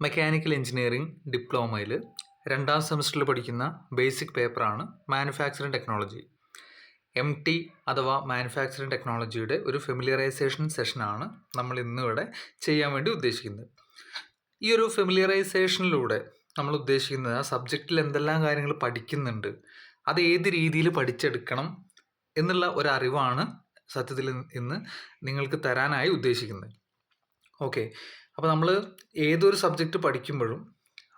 Mechanical engineering ഡിപ്ലോമയിൽ രണ്ടാം സെമസ്റ്ററിൽ പഠിക്കുന്ന ബേസിക് പേപ്പറാണ് മാനുഫാക്ചറിങ് ടെക്നോളജി എം ടി അഥവാ മാനുഫാക്ചറിങ് ടെക്നോളജിയുടെ ഒരു ഫെമിലിയറൈസേഷൻ സെഷനാണ് നമ്മൾ ഇന്നിവിടെ ചെയ്യാൻ വേണ്ടി ഉദ്ദേശിക്കുന്നത്. ഈ ഒരു ഫെമിലിയറൈസേഷനിലൂടെ നമ്മൾ ഉദ്ദേശിക്കുന്നത് ആ സബ്ജക്റ്റിൽ എന്തെല്ലാം കാര്യങ്ങൾ പഠിക്കുന്നുണ്ട് അത് ഏത് രീതിയിൽ പഠിച്ചെടുക്കണം എന്നുള്ള ഒരറിവാണ് സത്യത്തിൽ ഇന്ന് നിങ്ങൾക്ക് തരാനായി ഉദ്ദേശിക്കുന്നത്. ഓക്കെ അപ്പോൾ നമ്മൾ ഏതൊരു സബ്ജക്റ്റ് പഠിക്കുമ്പോഴും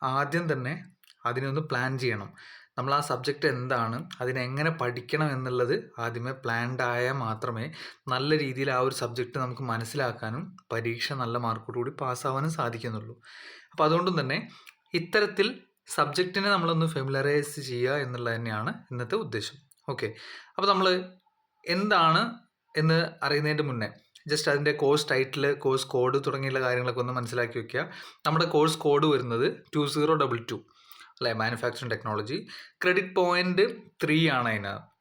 ആദ്യം തന്നെ അതിനൊന്ന് പ്ലാൻ ചെയ്യണം. നമ്മൾ ആ സബ്ജക്റ്റ് എന്താണ് അതിനെങ്ങനെ പഠിക്കണം എന്നുള്ളത് ആദ്യമേ പ്ലാൻഡ് ആയാൽ മാത്രമേ നല്ല രീതിയിൽ ആ ഒരു സബ്ജക്റ്റ് നമുക്ക് മനസ്സിലാക്കാനും പരീക്ഷ നല്ല മാർക്കോടുകൂടി പാസ്സാവാനും സാധിക്കുന്നുള്ളൂ. അപ്പോൾ അതുകൊണ്ടും തന്നെ ഇത്തരത്തിൽ സബ്ജക്റ്റിനെ നമ്മളൊന്ന് ഫെമിലറൈസ് ചെയ്യുക എന്നുള്ളത് തന്നെയാണ് ഇന്നത്തെ ഉദ്ദേശം. ഓക്കെ അപ്പോൾ നമ്മൾ എന്താണ് എന്ന് അറിയുന്നതിന്റെ മുന്നേ ജസ്റ്റ് അതിന്റെ കോഴ്സ് ടൈറ്റിൽ കോഴ്സ് കോഡ് തുടങ്ങിയുള്ള കാര്യങ്ങളൊക്കെ ഒന്ന് മനസ്സിലാക്കി വെക്കുക. നമ്മുടെ കോഴ്സ് കോഡ് വരുന്നത് ടു സീറോ ഡബിൾ ടു അല്ലേ? Manufacturing technology credit point three ആണ് അതിന്.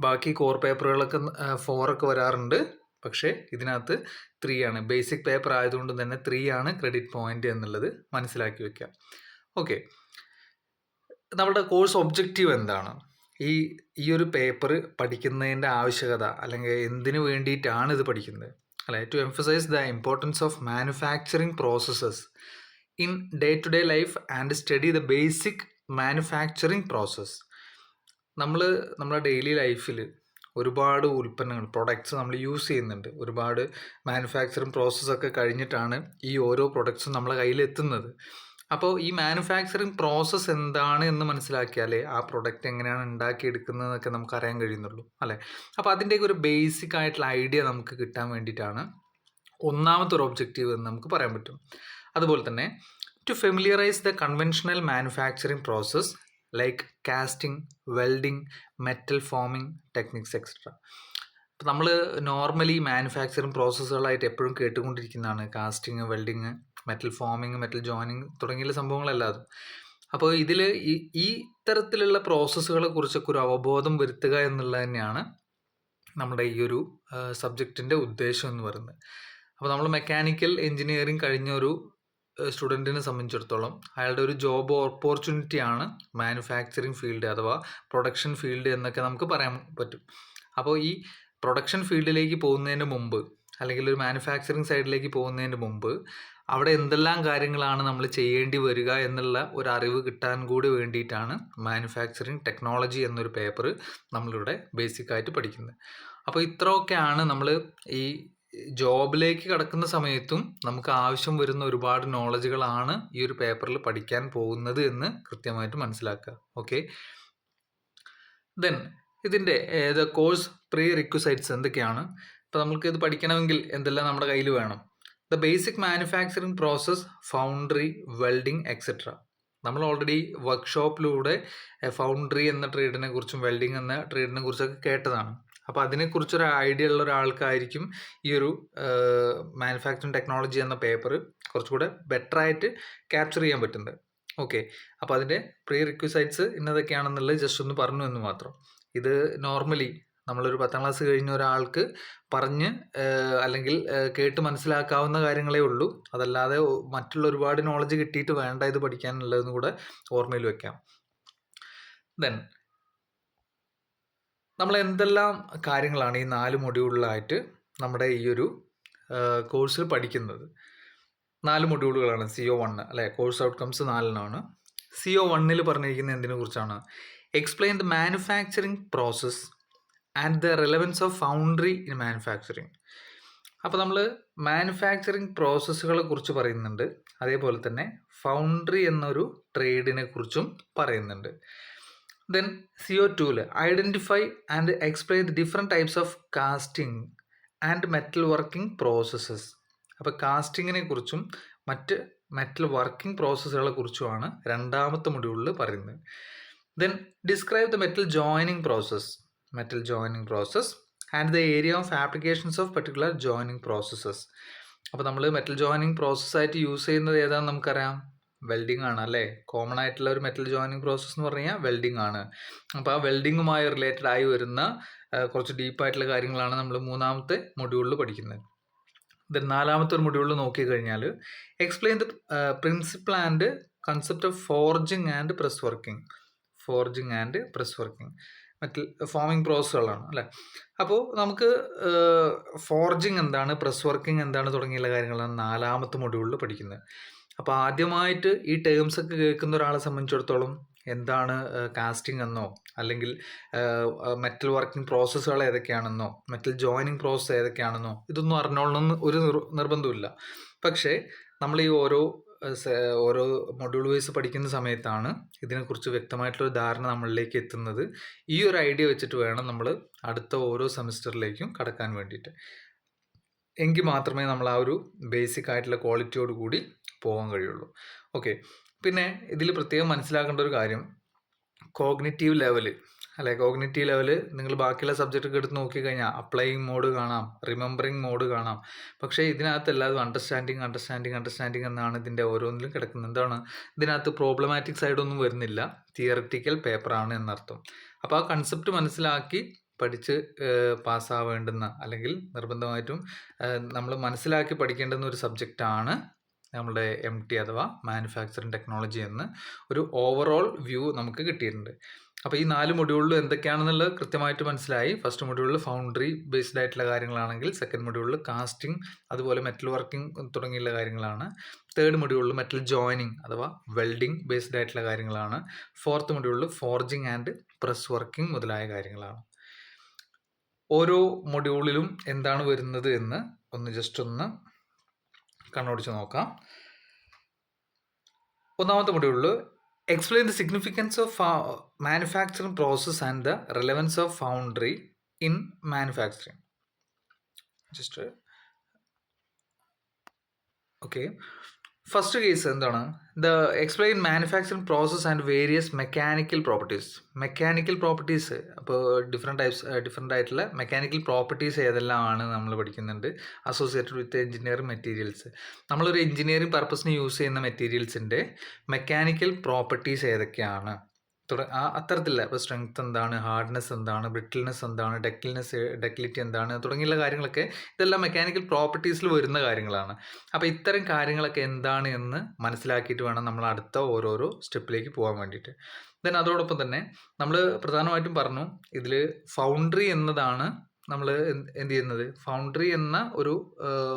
ബാക്കി കോർ പേപ്പറുകളൊക്കെ ഫോറൊക്കെ വരാറുണ്ട്. പക്ഷേ ഇതിനകത്ത് ത്രീ ആണ്. ബേസിക് പേപ്പർ ആയതുകൊണ്ട് തന്നെ ത്രീ ആണ് ക്രെഡിറ്റ് പോയിന്റ് എന്നുള്ളത് മനസ്സിലാക്കി വെക്കുക. ഓക്കെ നമ്മുടെ കോഴ്സ് ഒബ്ജക്റ്റീവ് എന്താണ്? ഈ ഈ ഒരു പേപ്പർ പഠിക്കുന്നതിന്റെ ആവശ്യകത അല്ലെങ്കിൽ എന്തിനു വേണ്ടിയിട്ടാണ് ഇത് പഠിക്കുന്നത്? അല്ലെ? To emphasise the importance of manufacturing processes in day to day life and study the basic manufacturing process നമ്മൾ നമ്മുടെ ഡെയിലി ലൈഫിൽ ഒരുപാട് ഉൽപ്പന്നങ്ങൾ പ്രൊഡക്ട്സ് നമ്മൾ യൂസ് ചെയ്യുന്നുണ്ട്. ഒരുപാട് മാനുഫാക്ചറിങ് പ്രോസസ്സൊക്കെ കഴിഞ്ഞിട്ടാണ് ഈ ഓരോ പ്രൊഡക്ട്സും നമ്മളെ കയ്യിൽ എത്തുന്നത് അപ്പോൾ ഈ മാനുഫാക്ചറിങ് പ്രോസസ്സ് എന്താണ് എന്ന് മനസ്സിലാക്കിയാലേ ആ പ്രൊഡക്റ്റ് എങ്ങനെയാണ് ഉണ്ടാക്കിയെടുക്കുന്നതെന്നൊക്കെ നമുക്ക് അറിയാൻ കഴിയുന്നുള്ളൂ അല്ലേ? അപ്പോൾ അതിന്റെയൊക്കെ ഒരു ബേസിക് ആയിട്ടുള്ള ഐഡിയ നമുക്ക് കിട്ടാൻ വേണ്ടിയിട്ടാണ് ഒന്നാമത്തെ ഒരു ഒബ്ജക്റ്റീവ് എന്ന് നമുക്ക് പറയാൻ പറ്റും. അതുപോലെ തന്നെ to familiarise the conventional manufacturing process like casting welding metal forming techniques et cetera നമ്മൾ നോർമലി മാനുഫാക്ചറിങ് പ്രോസസ്സുകളായിട്ട് എപ്പോഴും കേട്ടുകൊണ്ടിരിക്കുന്നതാണ് casting welding metal forming metal joining തുടങ്ങിയ സംഭവങ്ങളല്ലാതും അപ്പോൾ ഇതിൽ ഈ ഈ തരത്തിലുള്ള പ്രോസസ്സുകളെ കുറിച്ചൊക്കെ ഒരു അവബോധം വരുത്തുക എന്നുള്ളത് തന്നെയാണ് നമ്മുടെ ഈ ഒരു സബ്ജക്റ്റിന്റെ ഉദ്ദേശം എന്ന് പറയുന്നത്. അപ്പോൾ നമ്മൾ മെക്കാനിക്കൽ എഞ്ചിനീയറിംഗ് കഴിഞ്ഞ ഒരു സ്റ്റുഡന്റിനെ സംബന്ധിച്ചിടത്തോളം അയാളുടെ ഒരു ജോബ് ഓപ്പർച്യൂണിറ്റിയാണ് മാനുഫാക്ചറിങ് ഫീൽഡ് അഥവാ പ്രൊഡക്ഷൻ ഫീൽഡ് എന്നൊക്കെ നമുക്ക് പറയാൻ പറ്റും. അപ്പോൾ ഈ പ്രൊഡക്ഷൻ ഫീൽഡിലേക്ക് പോകുന്നതിന് മുമ്പ് അല്ലെങ്കിൽ ഒരു മാനുഫാക്ചറിങ് സൈഡിലേക്ക് പോകുന്നതിന് മുമ്പ് അവിടെ എന്തെല്ലാം കാര്യങ്ങളാണ് നമ്മൾ ചെയ്യേണ്ടി വരിക എന്നുള്ള ഒരു അറിവ് കിട്ടാൻ കൂടി വേണ്ടിയിട്ടാണ് മാനുഫാക്ചറിങ് ടെക്നോളജി എന്നൊരു പേപ്പർ നമ്മളിവിടെ ബേസിക്കായിട്ട് പഠിക്കുന്നത്. അപ്പോൾ ഇത്രയൊക്കെയാണ് നമ്മൾ ഈ ജോബിലേക്ക് കടക്കുന്ന സമയത്തും നമുക്ക് ആവശ്യം വരുന്ന ഒരുപാട് നോളജുകളാണ് ഈ ഒരു പേപ്പറിൽ പഠിക്കാൻ പോകുന്നത് എന്ന് കൃത്യമായിട്ട് മനസ്സിലാക്കുക. ഓക്കെ ദെൻ ഇതിന്റെ ഏത് കോഴ്സ് പ്രീ റിക്വസൈറ്റ്സ് എന്തൊക്കെയാണ്? ഇപ്പോൾ നമുക്ക് ഇത് പഠിക്കണമെങ്കിൽ എന്തെല്ലാം നമ്മുടെ കയ്യിൽ വേണം? The basic manufacturing process foundry welding et cetera നമ്മൾ ഓൾറെഡി വർക്ക്ഷോപ്പിലൂടെ ഫൗണ്ടറി എന്ന ട്രേഡിനെ കുറിച്ചും വെൽഡിംഗ് എന്ന ട്രേഡിനെ കുറിച്ചൊക്കെ കേട്ടതാണ്. അപ്പോൾ അതിനെക്കുറിച്ചൊരു ഐഡിയ ഉള്ള ഒരാൾക്കായിരിക്കും ഈ ഒരു മാനുഫാക്ചറിങ് ടെക്നോളജി എന്ന പേപ്പർ കുറച്ചുകൂടെ ബെറ്ററായിട്ട് ക്യാപ്ചർ ചെയ്യാൻ പറ്റുന്നത്. ഓക്കെ അപ്പോൾ അതിന്റെ പ്രീ റിക്വസൈറ്റ്സ് ഇന്നതൊക്കെയാണെന്നുള്ളത് ജസ്റ്റ് ഒന്ന് പറഞ്ഞു എന്ന് മാത്രം. ഇത് നോർമലി നമ്മളൊരു പത്താം ക്ലാസ് കഴിഞ്ഞ ഒരാൾക്ക് പറഞ്ഞ് അല്ലെങ്കിൽ കേട്ട് മനസ്സിലാക്കാവുന്ന കാര്യങ്ങളേ ഉള്ളൂ. അതല്ലാതെ മറ്റുള്ള ഒരുപാട് നോളജ് കിട്ടിയിട്ട് വേണ്ട ഇത് പഠിക്കാനുള്ളതെന്ന് കൂടെ ഓർമ്മയിൽ വെക്കാം. ദെൻ നമ്മൾ എന്തെല്ലാം കാര്യങ്ങളാണ് ഈ നാല് മൊഡ്യൂളിലായിട്ട് നമ്മുടെ ഈ ഒരു കോഴ്സിൽ പഠിക്കുന്നത്? നാല് മൊഡ്യൂളുകളാണ് സി ഒ വണ്ണ് അല്ലേ? കോഴ്സ് ഔട്ട്കംസ് നാലിനാണ് സി ഒ വണ്ണിൽ പറഞ്ഞിരിക്കുന്നത് എന്തിനെ കുറിച്ചാണ് explain the manufacturing process and the relevance of foundry in manufacturing അപ്പോൾ നമ്മൾ മാനുഫാക്ചറിങ് പ്രോസസ്സുകളെ കുറിച്ച് പറയുന്നുണ്ട്. അതേപോലെ തന്നെ ഫൗണ്ടറി എന്നൊരു ട്രേഡിനെ കുറിച്ചും പറയുന്നുണ്ട്. Then C O two identify and explain the different types of casting and metal working processes അപ്പോൾ കാസ്റ്റിങ്ങിനെ കുറിച്ചും മറ്റ് മെറ്റൽ വർക്കിംഗ് പ്രോസസ്സുകളെ കുറിച്ചുമാണ് രണ്ടാമത്തെ മൊഡ്യൂളിൽ പറയുന്നത്. Then describe the metal joining process metal joining process and the area of applications of particular joining processes. അപ്പോൾ നമ്മൾ മെറ്റൽ ജോയിനിങ് പ്രോസസ്സായിട്ട് യൂസ് ചെയ്യുന്നത് ഏതാണെന്ന് നമുക്കറിയാം? വെൽഡിംഗ് ആണ് അല്ലേ? കോമൺ ആയിട്ടുള്ള ഒരു മെറ്റൽ ജോയിനിങ് പ്രോസസ്സ് എന്ന് പറഞ്ഞാൽ വെൽഡിംഗ് ആണ്. അപ്പോൾ ആ വെൽഡിങ്ങുമായി റിലേറ്റഡ് ആയി വരുന്ന കുറച്ച് ഡീപ്പായിട്ടുള്ള കാര്യങ്ങളാണ് നമ്മൾ മൂന്നാമത്തെ മൊഡ്യൂളിൽ പഠിക്കുന്നത്. ദെൻ നാലാമത്തെ ഒരു മൊഡ്യൂളിൽ നോക്കിക്കഴിഞ്ഞാൽ explain the principle and concept of forging and press working forging and press working മറ്റ് ഫോമിങ് പ്രോസസ്സുകളാണ് അല്ലേ? അപ്പോൾ നമുക്ക് ഫോർജിങ് എന്താണ് പ്രസ് വർക്കിംഗ് എന്താണ് തുടങ്ങിയുള്ള കാര്യങ്ങളാണ് നാലാമത്തെ മൊഡ്യൂളിൽ പഠിക്കുന്നത്. അപ്പോൾ ആദ്യമായിട്ട് ഈ ടേംസ് ഒക്കെ കേൾക്കുന്ന ഒരാളെ സംബന്ധിച്ചിടത്തോളം എന്താണ് കാസ്റ്റിംഗ് എന്നോ അല്ലെങ്കിൽ മെറ്റൽ വർക്കിംഗ് പ്രോസസ്സുകൾ ഏതൊക്കെയാണെന്നോ മെറ്റൽ ജോയിനിങ് പ്രോസസ്സ് ഏതൊക്കെയാണെന്നോ ഇതൊന്നും അറിഞ്ഞോളണമെന്ന് ഒരു നിർ- നിർബന്ധമില്ല പക്ഷേ നമ്മൾ ഈ ഓരോ ഓരോ മൊഡ്യൂൾ വൈസ് പഠിക്കുന്ന സമയത്താണ് ഇതിനെക്കുറിച്ച് വ്യക്തമായിട്ടുള്ളൊരു ധാരണ നമ്മളിലേക്ക് എത്തുന്നത്. ഈ ഒരു ഐഡിയ വെച്ചിട്ട് വേണം നമ്മൾ അടുത്ത ഓരോ സെമിസ്റ്ററിലേക്കും കടക്കാൻ വേണ്ടിയിട്ട്. എങ്കിൽ മാത്രമേ നമ്മൾ ആ ഒരു ബേസിക് ആയിട്ടുള്ള ക്വാളിറ്റിയോട് കൂടി പോകാൻ കഴിയുള്ളൂ. ഓക്കെ പിന്നെ ഇതിൽ പ്രത്യേകം മനസ്സിലാക്കേണ്ട ഒരു കാര്യം കോഗ്നിറ്റീവ് ലെവൽ അല്ലെ കോഗ്നിറ്റീവ് ലെവൽ നിങ്ങൾ ബാക്കിയുള്ള സബ്ജക്റ്റ് ഒക്കെ എടുത്ത് നോക്കിക്കഴിഞ്ഞാൽ അപ്ലൈയിങ് മോഡ് കാണാം റിമെമ്പറിങ് മോഡ് കാണാം. പക്ഷേ ഇതിനകത്ത് എല്ലാതും അണ്ടർസ്റ്റാൻഡിങ് അണ്ടർസ്റ്റാൻഡിങ് അണ്ടർസ്റ്റാൻഡിങ് എന്നാണ് ഇതിന്റെ ഓരോന്നിലും കിടക്കുന്നത്. എന്താണ്? ഇതിനകത്ത് പ്രോബ്ലമാറ്റിക് സൈഡൊന്നും വരുന്നില്ല. തിയററ്റിക്കൽ പേപ്പറാണ് എന്നർത്ഥം. അപ്പോൾ ആ കൺസെപ്റ്റ് മനസ്സിലാക്കി പഠിച്ച് പാസ്സാവേണ്ടുന്ന അല്ലെങ്കിൽ നിർബന്ധമായിട്ടും നമ്മൾ മനസ്സിലാക്കി പഠിക്കേണ്ടുന്ന ഒരു സബ്ജക്റ്റാണ് നമ്മുടെ എം ടി അഥവാ മാനുഫാക്ചറിങ് ടെക്നോളജി എന്ന് ഒരു ഓവറോൾ വ്യൂ നമുക്ക് കിട്ടിയിട്ടുണ്ട്. അപ്പോൾ ഈ നാല് മൊഡ്യൂളിൽ എന്തൊക്കെയാണെന്നുള്ളത് കൃത്യമായിട്ട് മനസ്സിലായി. ഫസ്റ്റ് മൊഡ്യൂളിൽ ഫൗണ്ടറി ബേസ്ഡ് ആയിട്ടുള്ള കാര്യങ്ങളാണെങ്കിൽ സെക്കൻഡ് മൊഡ്യൂളിൽ കാസ്റ്റിംഗ് അതുപോലെ മെറ്റൽ വർക്കിംഗ് തുടങ്ങിയുള്ള കാര്യങ്ങളാണ്. തേർഡ് മൊഡ്യൂളിൽ മെറ്റൽ ജോയിനിങ് അഥവാ വെൽഡിംഗ് ബേസ്ഡ് ആയിട്ടുള്ള കാര്യങ്ങളാണ്. ഫോർത്ത് മൊഡ്യൂളിൽ ഫോർജിങ് ആൻഡ് പ്രസ് വർക്കിംഗ് മുതലായ കാര്യങ്ങളാണ്. ഓരോ മൊഡ്യൂളിലും എന്താണ് വരുന്നത് എന്ന് ഒന്ന് ജസ്റ്റ് ഒന്ന് കണ്ണോടിച്ച് നോക്കാം. ഒന്നാമത്തെ മൊഡ്യൂളിൽ Explain the significance of uh, manufacturing process and the relevance of foundry in manufacturing. Just uh, okay. First case എന്താണ്? The explain manufacturing process and various mechanical properties mechanical properties അപ്പോൾ ഡിഫറെന്റ് ടൈപ്സ് ഡിഫറെന്റ് ആയിട്ടുള്ള mechanical properties ഏതെല്ലാമാണ് നമ്മൾ പഠിക്കുന്നുണ്ട്? Associated with engineering materials നമ്മളൊരു engineering പർപ്പസിന് use ചെയ്യുന്ന മെറ്റീരിയൽസിന്റെ മെക്കാനിക്കൽ പ്രോപ്പർട്ടീസ് ഏതൊക്കെയാണ്? തുട ആ അത്തരത്തിലുള്ള ഇപ്പോൾ സ്ട്രെങ്ത് എന്താണ് ഹാർഡ്നെസ് എന്താണ് ബ്രിട്ടിൽനെസ് എന്താണ് ഡെക്കിൽനെസ് ഡെക്കിലിറ്റി എന്താണ് തുടങ്ങിയുള്ള കാര്യങ്ങളൊക്കെ ഇതെല്ലാം മെക്കാനിക്കൽ പ്രോപ്പർട്ടീസിൽ വരുന്ന കാര്യങ്ങളാണ്. അപ്പോൾ ഇത്തരം കാര്യങ്ങളൊക്കെ എന്താണ് എന്ന് മനസ്സിലാക്കിയിട്ട് വേണം നമ്മൾ അടുത്ത ഓരോരോ സ്റ്റെപ്പിലേക്ക് പോകാൻ വേണ്ടിയിട്ട്. ദെൻ അതോടൊപ്പം തന്നെ നമ്മൾ പ്രധാനമായിട്ടും പറഞ്ഞു ഇതിൽ ഫൗണ്ടറി എന്നതാണ് നമ്മൾ എന്ത് ചെയ്യുന്നത്? ഫൗണ്ടറി എന്ന ഒരു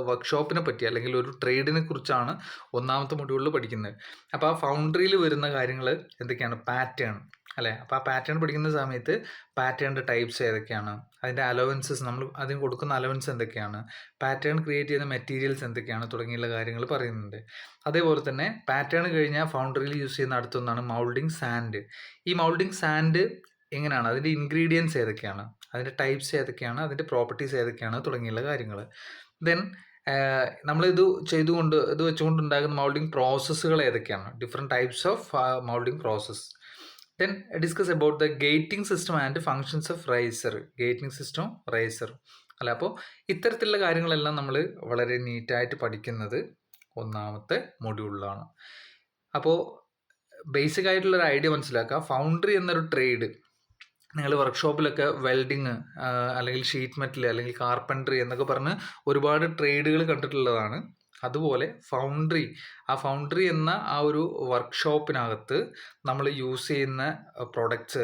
വർക്ക്ഷോപ്പിനെ പറ്റി അല്ലെങ്കിൽ ഒരു ട്രേഡിനെ കുറിച്ചാണ് ഒന്നാമത്തെ മൊഡ്യൂളിൽ പഠിക്കുന്നത്. അപ്പോൾ ആ ഫൗണ്ടറിയിൽ വരുന്ന കാര്യങ്ങൾ എന്തൊക്കെയാണ്? പാറ്റേൺ അല്ലേ? അപ്പോൾ ആ പാറ്റേൺ പഠിക്കുന്ന സമയത്ത് പാറ്റേണിന്റെ ടൈപ്സ് ഏതൊക്കെയാണ്? അതിന്റെ അലവൻസസ് നമ്മൾ അതിന് കൊടുക്കുന്ന അലവൻസ് എന്തൊക്കെയാണ്? പാറ്റേൺ ക്രിയേറ്റ് ചെയ്യുന്ന മെറ്റീരിയൽസ് എന്തൊക്കെയാണ്? തുടങ്ങിയുള്ള കാര്യങ്ങൾ പറയുന്നുണ്ട്. അതേപോലെ തന്നെ പാറ്റേൺ കഴിഞ്ഞാൽ ഫൗണ്ടറിയിൽ യൂസ് ചെയ്യുന്ന അടുത്തൊന്നാണ് മൗൾഡിങ് സാൻഡ് ഈ മൗൾഡിങ് സാൻഡ് എങ്ങനെയാണ്? അതിന്റെ ഇൻഗ്രീഡിയൻസ് ഏതൊക്കെയാണ്? അതിന്റെ ടൈപ്സ് ഏതൊക്കെയാണ് അതിന്റെ പ്രോപ്പർട്ടീസ് ഏതൊക്കെയാണ് തുടങ്ങിയുള്ള കാര്യങ്ങൾ. ദെൻ നമ്മളിത് ചെയ്തുകൊണ്ട് ഇത് വെച്ചുകൊണ്ട് ഉണ്ടാകുന്ന മൗൾഡിങ് പ്രോസസ്സുകൾ ഏതൊക്കെയാണ് different types of moulding process then discuss about the gating system and functions of riser gating system riser അല്ല അപ്പോൾ ഇത്തരത്തിലുള്ള കാര്യങ്ങളെല്ലാം നമ്മൾ വളരെ നീറ്റായിട്ട് പഠിക്കുന്നത് ഒന്നാമത്തെ മൊഡ്യൂളിലാണ് അപ്പോൾ ബേസിക് ആയിട്ടുള്ള ഒരു ഐഡിയ മനസ്സിലാക്കുക. ഫൗണ്ടറി എന്നൊരു ട്രേഡ് നിങ്ങൾ വർക്ക്ഷോപ്പിലൊക്കെ വെൽഡിങ് അല്ലെങ്കിൽ ഷീറ്റ് മെറ്റൽ അല്ലെങ്കിൽ കാർപ്പൻട്രി എന്നൊക്കെ പറഞ്ഞ് ഒരുപാട് ട്രേഡുകൾ കണ്ടിട്ടുള്ളതാണ്. അതുപോലെ ഫൗണ്ടറി ആ ഫൗണ്ടറി എന്ന ആ ഒരു വർക്ക്ഷോപ്പിനകത്ത് നമ്മൾ യൂസ് ചെയ്യുന്ന പ്രോഡക്റ്റ്സ്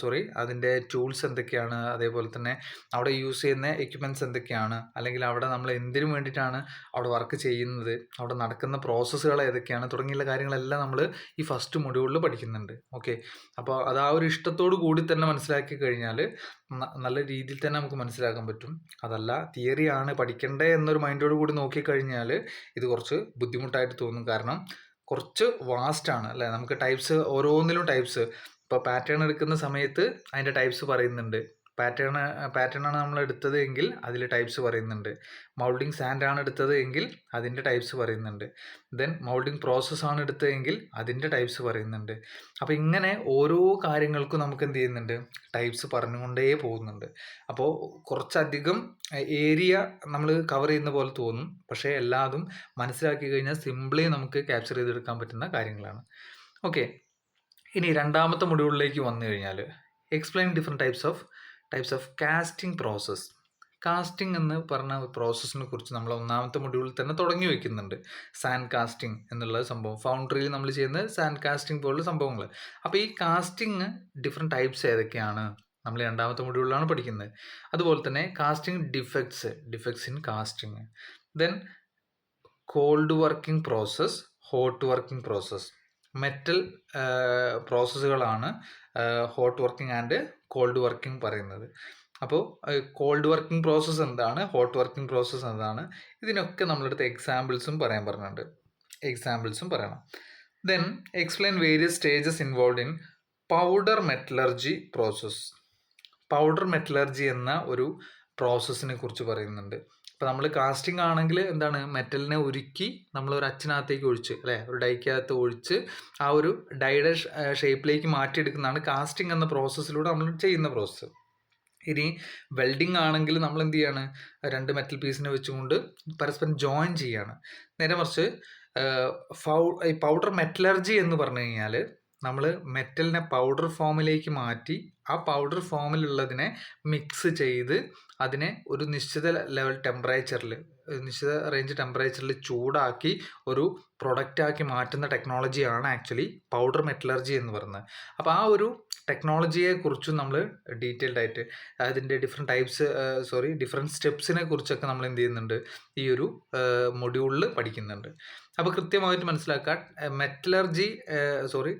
സോറി അതിന്റെ ടൂൾസ് എന്തൊക്കെയാണ് അതേപോലെ തന്നെ അവിടെ യൂസ് ചെയ്യുന്ന എക്യുപ്മെന്റ്സ് എന്തൊക്കെയാണ് അല്ലെങ്കിൽ അവിടെ നമ്മൾ എന്തിനു വേണ്ടിയിട്ടാണ് അവിടെ വർക്ക് ചെയ്യുന്നത് അവിടെ നടക്കുന്ന പ്രോസസ്സുകൾ ഏതൊക്കെയാണ് തുടങ്ങിയുള്ള കാര്യങ്ങളെല്ലാം നമ്മൾ ഈ ഫസ്റ്റ് മൊഡ്യൂളിൽ പഠിക്കുന്നുണ്ട്. ഓക്കെ അപ്പോൾ അത് ആ ഒരു ഇഷ്ടത്തോടു കൂടി തന്നെ മനസ്സിലാക്കി കഴിഞ്ഞാൽ നല്ല രീതിയിൽ തന്നെ നമുക്ക് മനസ്സിലാക്കാൻ പറ്റും. അതല്ല തിയറിയാണ് പഠിക്കേണ്ടത് എന്നൊരു മൈൻഡോട് കൂടി നോക്കിക്കഴിഞ്ഞാൽ ഇത് കുറച്ച് ബുദ്ധിമുട്ടായിട്ട് തോന്നും കാരണം കുറച്ച് വാസ്റ്റ് ആണ് അല്ലേ? നമുക്ക് ടൈപ്സ് ഓരോന്നിലും ടൈപ്സ് ഇപ്പോൾ പാറ്റേൺ എടുക്കുന്ന സമയത്ത് അതിന്റെ ടൈപ്സ് പറയുന്നുണ്ട്. പാറ്റേൺ ആണ് നമ്മൾ എടുത്തത് എങ്കിൽ അതിൽ ടൈപ്സ് പറയുന്നുണ്ട്. മൗൾഡിങ് സാൻഡ് ആണ് എടുത്തത് എങ്കിൽ അതിന്റെ ടൈപ്സ് പറയുന്നുണ്ട്. ദെൻ മൗൾഡിങ് പ്രോസസ്സ് ആണ് എടുത്തതെങ്കിൽ അതിന്റെ ടൈപ്സ് പറയുന്നുണ്ട്. അപ്പോൾ ഇങ്ങനെ ഓരോ കാര്യങ്ങൾക്കും നമുക്ക് എന്ത് ചെയ്യുന്നുണ്ട്? ടൈപ്സ് പറഞ്ഞുകൊണ്ടേ പോകുന്നുണ്ട്. അപ്പോൾ കുറച്ചധികം ഏരിയ നമ്മൾ കവർ ചെയ്യുന്ന പോലെ തോന്നും. പക്ഷേ എല്ലാതും മനസ്സിലാക്കി കഴിഞ്ഞാൽ സിംപ്ലി നമുക്ക് ക്യാപ്ചർ ചെയ്തെടുക്കാൻ പറ്റുന്ന കാര്യങ്ങളാണ്. ഓക്കെ. ഇനി രണ്ടാമത്തെ മൊഡ്യൂളിലേക്ക് വന്നു കഴിഞ്ഞാൽ explain different types of types of casting process casting എന്ന് പറഞ്ഞ പ്രോസസ്സിനെ കുറിച്ച് നമ്മൾ ഒന്നാമത്തെ മൊഡ്യൂളിൽ തന്നെ തുടങ്ങി വെക്കുന്നുണ്ട്. സാൻഡ് കാസ്റ്റിംഗ് എന്നുള്ള സംഭവം. ഫൗണ്ടറിയിൽ നമ്മൾ ചെയ്യുന്ന സാൻഡ് കാസ്റ്റിംഗ് പോലുള്ള സംഭവങ്ങൾ. അപ്പോൾ ഈ കാസ്റ്റിംഗ് ഡിഫറെന്റ് ടൈപ്സ് ഏതൊക്കെയാണ്? നമ്മൾ രണ്ടാമത്തെ മൊഡ്യൂളിലാണ് പഠിക്കുന്നത്. അതുപോലെ തന്നെ casting defects defects in casting then cold working process hot working process metal പ്രോസസ്സുകളാണ് hot working and cold working പറയുന്നത്. അപ്പോൾ കോൾഡ് വർക്കിംഗ് പ്രോസസ്സ് എന്താണ് ഹോട്ട് വർക്കിംഗ് പ്രോസസ്സ് എന്താണ് ഇതിനൊക്കെ നമ്മളടുത്ത് എക്സാമ്പിൾസും പറയാൻ പറഞ്ഞിട്ടുണ്ട്. എക്സാമ്പിൾസും പറയണം. Then explain various stages involve in powder metallurgy process powder metallurgy എന്ന ഒരു പ്രോസസ്സിനെ കുറിച്ച് പറയുന്നുണ്ട്. ഇപ്പോൾ നമ്മൾ കാസ്റ്റിംഗ് ആണെങ്കിൽ എന്താണ് മെറ്റലിനെ ഉരുക്കി നമ്മൾ ഒരു അച്ചിനകത്തേക്ക് ഒഴിച്ച് അല്ലേ? ഒരു ഡൈക്കകത്ത് ഒഴിച്ച് ആ ഒരു ഡൈയുടെ ഷേപ്പിലേക്ക് മാറ്റിയെടുക്കുന്നതാണ് കാസ്റ്റിംഗ് എന്ന പ്രോസസ്സിലൂടെ നമ്മൾ ചെയ്യുന്ന പ്രോസസ്സ്. ഇനി വെൽഡിംഗ് ആണെങ്കിൽ നമ്മൾ എന്ത് ചെയ്യാണ്? രണ്ട് മെറ്റൽ പീസിനെ വെച്ചുകൊണ്ട് പരസ്പരം ജോയിൻ ചെയ്യാണ്. നേരെ മറിച്ച് ഈ പൗഡർ മെറ്റലർജി എന്ന് പറഞ്ഞു കഴിഞ്ഞാൽ നമ്മൾ മെറ്റലിനെ പൗഡർ ഫോമിലേക്ക് മാറ്റി ആ പൗഡർ ഫോമിലുള്ളതിനെ മിക്സ് ചെയ്ത് അതിനെ ഒരു നിശ്ചിത ലെവൽ ടെമ്പറേച്ചറിൽ നിശ്ചിത റേഞ്ച് ടെമ്പറേച്ചറിൽ ചൂടാക്കി ഒരു പ്രൊഡക്റ്റാക്കി മാറ്റുന്ന ടെക്നോളജിയാണ് ആക്ച്വലി പൗഡർ മെറ്റലർജി എന്ന് പറയുന്നത്. അപ്പോൾ ആ ഒരു ടെക്നോളജിയെക്കുറിച്ചും നമ്മൾ ഡീറ്റെയിൽഡ് ആയിട്ട് അതിന്റെ ഡിഫറെന്റ് ടൈപ്സ് സോറി ഡിഫറെന്റ് സ്റ്റെപ്സിനെ കുറിച്ചൊക്കെ നമ്മൾ എന്ത് ചെയ്യുന്നുണ്ട് ഈ ഒരു മൊഡ്യൂളിൽ പഠിക്കുന്നുണ്ട്. അപ്പോൾ കൃത്യമായിട്ട് മനസ്സിലാക്കാൻ മെറ്റലർജി സോറി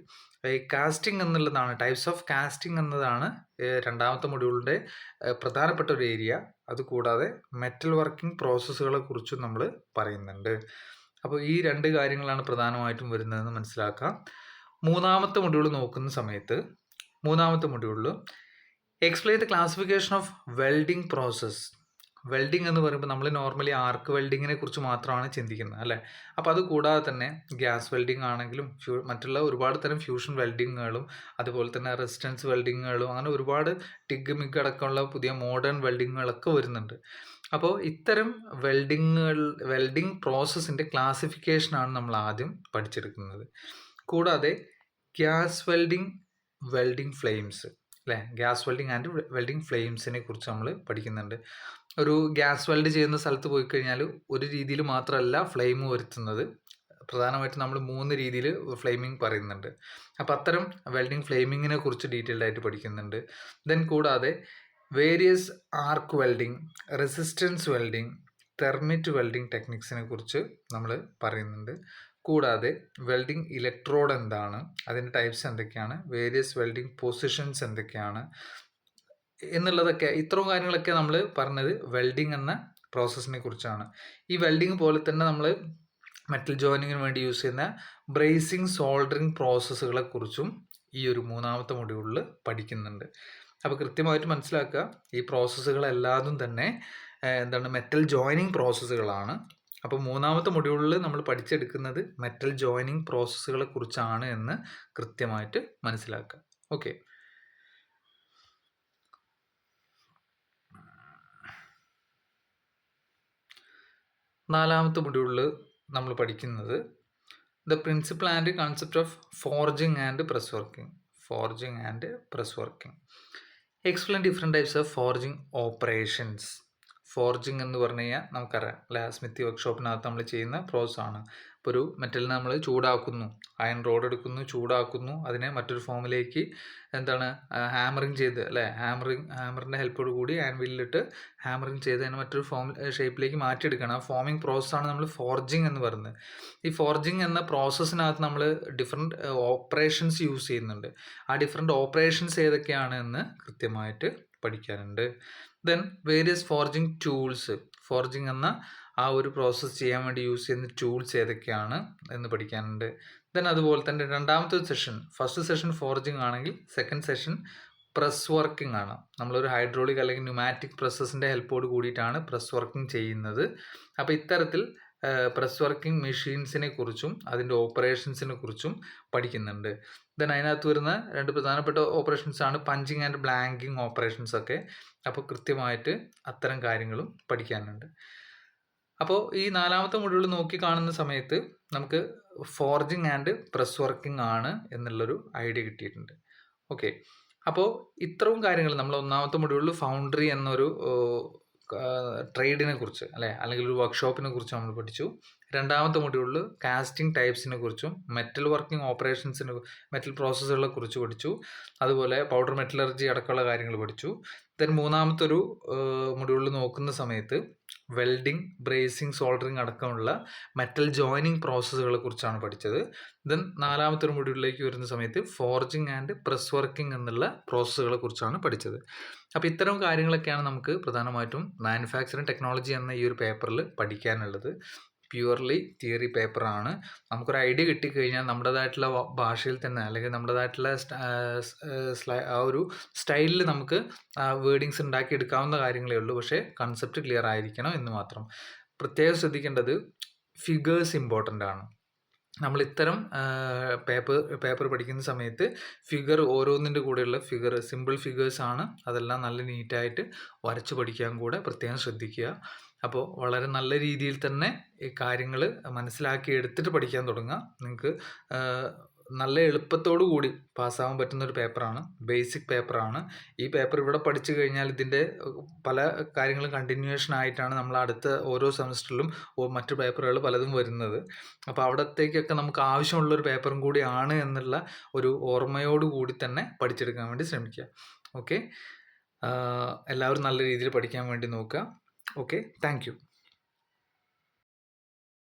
കാസ്റ്റിംഗ് എന്നുള്ളതാണ് ടൈപ്സ് ഓഫ് കാസ്റ്റിംഗ് എന്നതാണ് രണ്ടാമത്തെ മൊഡ്യൂളിന്റെ പ്രധാനപ്പെട്ട ഒരു ഏരിയ അതുകൂടാതെ മെറ്റൽ വർക്കിംഗ് പ്രോസസ്സുകളെ കുറിച്ചും നമ്മൾ പറയുന്നുണ്ട്. അപ്പോൾ ഈ രണ്ട് കാര്യങ്ങളാണ് പ്രധാനമായിട്ടും വരുന്നതെന്ന് മനസ്സിലാക്കാം. മൂന്നാമത്തെ മൊഡ്യൂൾ നോക്കുന്ന സമയത്ത് മൂന്നാമത്തെ മൊഡ്യൂളിൽ explain the classification of welding process welding എന്ന് പറയുമ്പോൾ നമ്മൾ നോർമലി ആർക്ക് വെൽഡിങ്ങിനെ കുറിച്ച് മാത്രമാണ് ചിന്തിക്കുന്നത് അല്ലേ? അപ്പോൾ അത് കൂടാതെ തന്നെ ഗ്യാസ് വെൽഡിംഗ് ആണെങ്കിലും ഫ്യൂ മറ്റുള്ള ഒരുപാട് തരം ഫ്യൂഷൻ വെൽഡിങ്ങുകളും അതുപോലെ തന്നെ റെസിസ്റ്റൻസ് വെൽഡിങ്ങുകളും അങ്ങനെ ഒരുപാട് ടിഗ് മിഗ് അടക്കമുള്ള പുതിയ മോഡേൺ വെൽഡിങ്ങുകളൊക്കെ വരുന്നുണ്ട്. അപ്പോൾ ഇത്തരം വെൽഡിങ്ങുകൾ വെൽഡിംഗ് പ്രോസസ്സിന്റെ ക്ലാസിഫിക്കേഷനാണ് നമ്മൾ ആദ്യം പഠിച്ചെടുക്കുന്നത്. കൂടാതെ ഗ്യാസ് വെൽഡിംഗ് വെൽഡിംഗ് ഫ്ലെയിംസ് അല്ലേ? ഗ്യാസ് വെൽഡിംഗ് ആൻഡ് വെൽഡിംഗ് ഫ്ലെയിംസിനെ കുറിച്ച് നമ്മൾ പഠിക്കുന്നുണ്ട്. ഒരു ഗ്യാസ് വെൽഡ് ചെയ്യുന്ന സ്ഥലത്ത് പോയി കഴിഞ്ഞാൽ ഒരു രീതിയിൽ മാത്രമല്ല ഫ്ലെയിം വരുത്തുന്നത്. പ്രധാനമായിട്ടും നമ്മൾ മൂന്ന് രീതിയിൽ ഫ്ലെയിമിംഗ് പറയുന്നുണ്ട്. അപ്പോൾ അത്തരം വെൽഡിംഗ് ഫ്ലെയിമിങ്ങിനെ കുറിച്ച് ഡീറ്റെയിൽഡ് ആയിട്ട് പഠിക്കുന്നുണ്ട്. ദെൻ കൂടാതെ various arc welding resistance welding thermit welding ടെക്നിക്സിനെ കുറിച്ച് നമ്മൾ പറയുന്നുണ്ട്. കൂടാതെ വെൽഡിംഗ് ഇലക്ട്രോഡ് എന്താണ് അതിന്റെ ടൈപ്സ് എന്തൊക്കെയാണ് വേരിയസ് വെൽഡിംഗ് പൊസിഷൻസ് എന്തൊക്കെയാണ് എന്നുള്ളതൊക്കെ ഇത്രയും കാര്യങ്ങളൊക്കെ നമ്മൾ പറഞ്ഞത് വെൽഡിങ് എന്ന പ്രോസസ്സിനെ കുറിച്ചാണ്. ഈ വെൽഡിങ് പോലെ തന്നെ നമ്മൾ മെറ്റൽ ജോയിനിങ്ങിന് വേണ്ടി യൂസ് ചെയ്യുന്ന ബ്രേസിങ് സോൾഡറിങ് പ്രോസസ്സുകളെ കുറിച്ചും ഈ ഒരു മൂന്നാമത്തെ മൊഡ്യൂളിൽ പഠിക്കുന്നുണ്ട്. അപ്പോൾ കൃത്യമായിട്ട് മനസ്സിലാക്കുക ഈ പ്രോസസ്സുകളെല്ലാതും തന്നെ എന്താണ് മെറ്റൽ ജോയിനിങ് പ്രോസസ്സുകളാണ് അപ്പോൾ മൂന്നാമത്തെ മൊഡ്യൂളിൽ നമ്മൾ പഠിച്ചെടുക്കുന്നത് മെറ്റൽ ജോയിനിങ് പ്രോസസ്സുകളെ കുറിച്ചാണ് എന്ന് കൃത്യമായിട്ട് മനസ്സിലാക്കുക. ഓക്കെ നാലാമത്തെ മൊഡ്യൂളിൽ നമ്മൾ പഠിക്കുന്നത് the principle and concept of forging and press working forging and press working explain different types of forging operations forging എന്ന് പറഞ്ഞു കഴിഞ്ഞാൽ നമുക്കറിയാം. അല്ലെ? സ്മിത്തി വർക്ക്ഷോപ്പിനകത്ത് നമ്മൾ ചെയ്യുന്ന പ്രോസസ്സാണ് ഇപ്പോൾ ഒരു മെറ്റലിനെ നമ്മൾ ചൂടാക്കുന്നു. അയൺ റോഡ് എടുക്കുന്നു ചൂടാക്കുന്നു. അതിനെ മറ്റൊരു ഫോമിലേക്ക് എന്താണ്? ഹാമറിങ് ചെയ്ത് അല്ലേ? ഹാമറിങ് ഹാമറിന്റെ ഹെൽപ്പോട് കൂടി ആൻവില്ലിട്ട് ഹാമറിങ് ചെയ്ത് അതിനെ മറ്റൊരു ഫോം ഷേപ്പിലേക്ക് മാറ്റിയെടുക്കണം. ആ ഫോമിങ് പ്രോസസ്സാണ് നമ്മൾ ഫോർജിങ് എന്ന് പറയുന്നത്. ഈ ഫോർജിങ് എന്ന പ്രോസസ്സിനകത്ത് നമ്മൾ ഡിഫറെന്റ് ഓപ്പറേഷൻസ് യൂസ് ചെയ്യുന്നുണ്ട്. ആ ഡിഫറെന്റ് ഓപ്പറേഷൻസ് ഏതൊക്കെയാണ് എന്ന് കൃത്യമായിട്ട് പഠിക്കാനുണ്ട്. Then various forging tools forging എന്ന ആ ഒരു പ്രോസസ്സ് ചെയ്യാൻ വേണ്ടി യൂസ് ചെയ്യുന്ന ടൂൾസ് ഏതൊക്കെയാണ് എന്ന് പഠിക്കാനുണ്ട്. ദെൻ അതുപോലെ തന്നെ രണ്ടാമത്തെ സെഷൻ ഫസ്റ്റ് സെഷൻ ഫോർജിങ് ആണെങ്കിൽ സെക്കൻഡ് സെഷൻ പ്രസ് വർക്കിംഗ് ആണ്. നമ്മളൊരു ഹൈഡ്രോളിക് അല്ലെങ്കിൽ ന്യൂമാറ്റിക് പ്രസ്സസിന്റെ ഹെൽപ്പോട് കൂടിയിട്ടാണ് പ്രസ് വർക്കിംഗ് ചെയ്യുന്നത്. അപ്പോൾ ഇത്തരത്തിൽ പ്രസ് വർക്കിംഗ് മെഷീൻസിനെ കുറിച്ചും അതിന്റെ ഓപ്പറേഷൻസിനെ കുറിച്ചും പഠിക്കുന്നുണ്ട്. ദെൻ അതിനകത്ത് വരുന്ന രണ്ട് പ്രധാനപ്പെട്ട ഓപ്പറേഷൻസ് ആണ് പഞ്ചിങ് ആൻഡ് ബ്ലാങ്കിങ് ഓപ്പറേഷൻസ് ഒക്കെ. അപ്പോൾ കൃത്യമായിട്ട് അത്തരം കാര്യങ്ങളും പഠിക്കാനുണ്ട്. അപ്പോൾ ഈ നാലാമത്തെ മൊഡ്യൂൾ നോക്കി കാണുന്ന സമയത്ത് നമുക്ക് ഫോർജിങ് ആൻഡ് പ്രസ് വർക്കിംഗ് ആണ് എന്നുള്ളൊരു ഐഡിയ കിട്ടിയിട്ടുണ്ട്. ഓക്കെ. അപ്പോൾ ഇത്രയും കാര്യങ്ങൾ നമ്മൾ ഒന്നാമത്തെ മൊഡ്യൂളിൽ ഫൗണ്ടറി എന്നൊരു ട്രേഡിനെ കുറിച്ച് അല്ലേ? അല്ലെങ്കിൽ ഒരു വർക്ക്ഷോപ്പിനെ കുറിച്ച് നമ്മൾ പഠിച്ചു. രണ്ടാമത്തെ മൊഡ്യൂളിൽ കാസ്റ്റിംഗ് ടൈപ്സിനെ കുറിച്ചും മെറ്റൽ വർക്കിംഗ് ഓപ്പറേഷൻസിനെ മെറ്റൽ പ്രോസസ്സുകളെ കുറിച്ച് പഠിച്ചു. അതുപോലെ പൗഡർ മെറ്റലർജി അടക്കമുള്ള കാര്യങ്ങൾ പഠിച്ചു. ദെൻ മൂന്നാമത്തെ ഒരു മൊഡ്യൂളിൽ നോക്കുന്ന സമയത്ത് വെൽഡിംഗ് ബ്രേസിംഗ് സോൾഡറിങ് അടക്കമുള്ള മെറ്റൽ ജോയിനിങ് പ്രോസസ്സുകളെ കുറിച്ചാണ് പഠിച്ചത്. ദെൻ നാലാമത്തെ ഒരു മൊഡ്യൂളിലേക്ക് വരുന്ന സമയത്ത് ഫോർജിങ് ആൻഡ് പ്രസ് വർക്കിംഗ് എന്നുള്ള പ്രോസസ്സുകളെ കുറിച്ചാണ് പഠിച്ചത്. അപ്പോൾ ഇത്തരം കാര്യങ്ങളൊക്കെയാണ് നമുക്ക് പ്രധാനമായിട്ടും മാനുഫാക്ചറിങ് ടെക്നോളജി എന്ന ഈ ഒരു പേപ്പറിൽ പഠിക്കാനുള്ളത്. പ്യുവർലി തിയറി പേപ്പറാണ് നമുക്കൊരു ഐഡിയ കിട്ടിക്കഴിഞ്ഞാൽ നമ്മുടേതായിട്ടുള്ള ഭാഷയിൽ തന്നെ അല്ലെങ്കിൽ നമ്മുടേതായിട്ടുള്ള ആ ഒരു സ്റ്റൈലിൽ നമുക്ക് വേർഡിങ്സ് ഉണ്ടാക്കിയെടുക്കാവുന്ന കാര്യങ്ങളേ ഉള്ളൂ. പക്ഷേ കൺസെപ്റ്റ് ക്ലിയർ ആയിരിക്കണം എന്ന് മാത്രം. പ്രത്യേകം ശ്രദ്ധിക്കേണ്ടത് ഫിഗേഴ്സ് ഇമ്പോർട്ടന്റ് ആണ്. നമ്മൾ ഇത്തരം പേപ്പർ പേപ്പർ പഠിക്കുന്ന സമയത്ത് ഫിഗർ ഓരോന്നിന്റെ കൂടെയുള്ള ഫിഗർ സിമ്പിൾ ഫിഗേഴ്സ് ആണ്. അതെല്ലാം നല്ല നീറ്റായിട്ട് വരച്ച് പഠിക്കാൻ കൂടെ പ്രത്യേകം ശ്രദ്ധിക്കുക. അപ്പോൾ വളരെ നല്ല രീതിയിൽ തന്നെ ഈ കാര്യങ്ങൾ മനസ്സിലാക്കി എടുത്തിട്ട് പഠിക്കാൻ തുടങ്ങുക നിങ്ങൾക്ക് നല്ല എളുപ്പത്തോടു കൂടി പാസ്സാവാൻ പറ്റുന്ന ഒരു പേപ്പറാണ്. ബേസിക് പേപ്പറാണ്. ഈ പേപ്പർ ഇവിടെ പഠിച്ചു കഴിഞ്ഞാൽ ഇതിന്റെ പല കാര്യങ്ങളും കണ്ടിന്യൂവേഷൻ ആയിട്ടാണ് നമ്മൾ അടുത്ത ഓരോ സെമസ്റ്ററിലും മറ്റു പേപ്പറുകൾ പലതും വരുന്നത്. അപ്പോൾ അവിടത്തേക്കൊക്കെ നമുക്ക് ആവശ്യമുള്ളൊരു പേപ്പറും കൂടിയാണ് എന്നുള്ള ഒരു ഓർമ്മയോടു കൂടി തന്നെ പഠിച്ചെടുക്കാൻ വേണ്ടി ശ്രമിക്കുക. ഓക്കെ? എല്ലാവരും നല്ല രീതിയിൽ പഠിക്കാൻ വേണ്ടി നോക്കുക. Okay thank